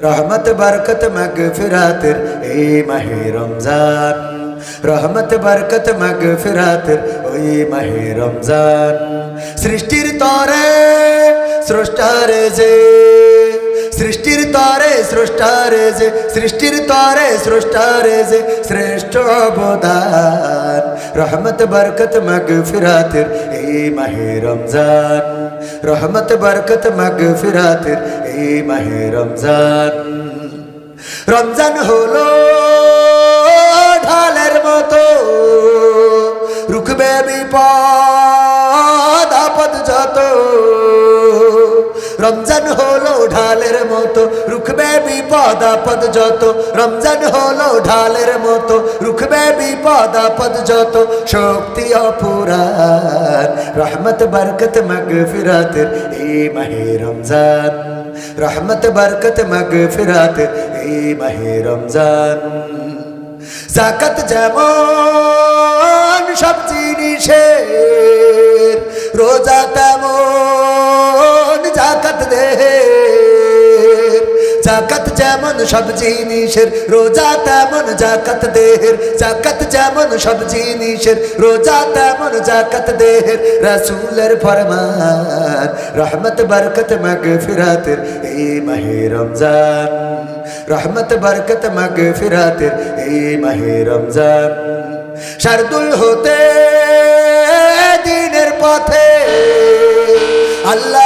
রহমত, বরকত মগ ফিরাতের এই মাহে রমজান। রহমত, বরকত মগ ফিরাতের ওই মাহে রমজান। সৃষ্টির তরে স্রষ্টারে যে, সৃষ্টির তরে স্রষ্টারে যে, সৃষ্টির তরে স্রষ্টারে যে শ্রেষ্ঠ অবদান। রহমত, বরকত মগ ফিরাতের এই মাহে রমজান। রহমত, বরকত মগ ফিরাতের এই মাহে রমজান। রমজান হলো ঢালের মতো। রুখবে বিপদ, আপদ যত। রমজান হলো ঢালের মতো। রুখবে বিপদ, আপদ যত। রমজান হলো ঢালের মতো। রুখবে বিপদ, আপদ যত। শক্তি অপুরান রহমত, বরকত মগ ফিরাতের এই মাহে রমজান। রহমত বরকত মগ ফিরাত এই মাহে রমজান। জাকাত যেমন সব জিনিসের রোজা তেমন জাকাত যেমন সব জিনিসের, রোজা তেমন জাকাত দেহের। জাকাত যেমন সব জিনিসের, রোজা তেমন জাকাত দেহের। রাসূলের ফরমান, রহমত, বরকত মগ ফিরাতের এই মাহে রমজান, রহমত, বরকত মগ ফিরাতের এই মাহে রমজান, শারদুল হতে, দিনের পথে। আল্লাহর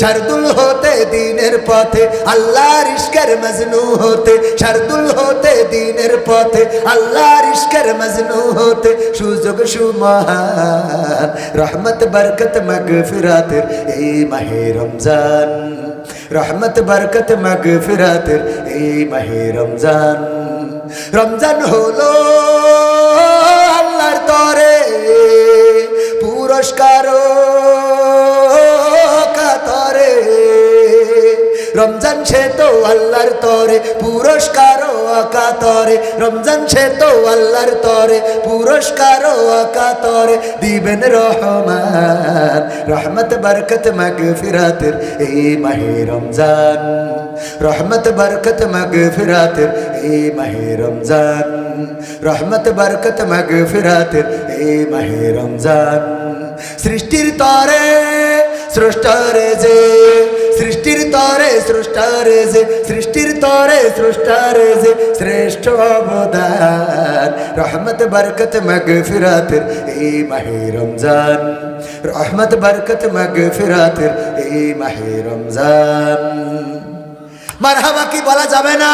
শারদুল হতে দিনের পথে আল্লাহর ইশকের মজনু হতে। শারদুল হতে দিনের পথে আল্লাহর ইশকের মজনু হতে। সুযোগ সুমহান, রহমত, বরকত, মগফিরাতের এই মাহে রমজান। রহমত, বরকত, মগফিরাতের এই মাহে রমজান। রমজান হলো রমজান সে তো আল্লাহর তরে পুরস্কার আকাতরে রমজান সে তো আল্লাহর তরে পুরস্কার আকাতরে দিবেন রহমান, রহমত, বরকত মগ ফিরাতের এই মাহে রমজান। রহমত, বরকত মগ ফিরাতের এই মাহে রমজান। রহমত, বরকত মগ ফিরাতের এই মাহে রমজান। সৃষ্টির তরে যে সৃষ্টির তরে স্রষ্টারে যে সৃষ্টির তরে স্রষ্টারে যে শ্রেষ্ঠ অবদান। রহমত, বরকত মগ ফিরাতের এই মাহে রমজান। রহমত, বরকত মগ ফিরাতের এই মাহে রমজান। মারহাবা কি বলা যাবে না?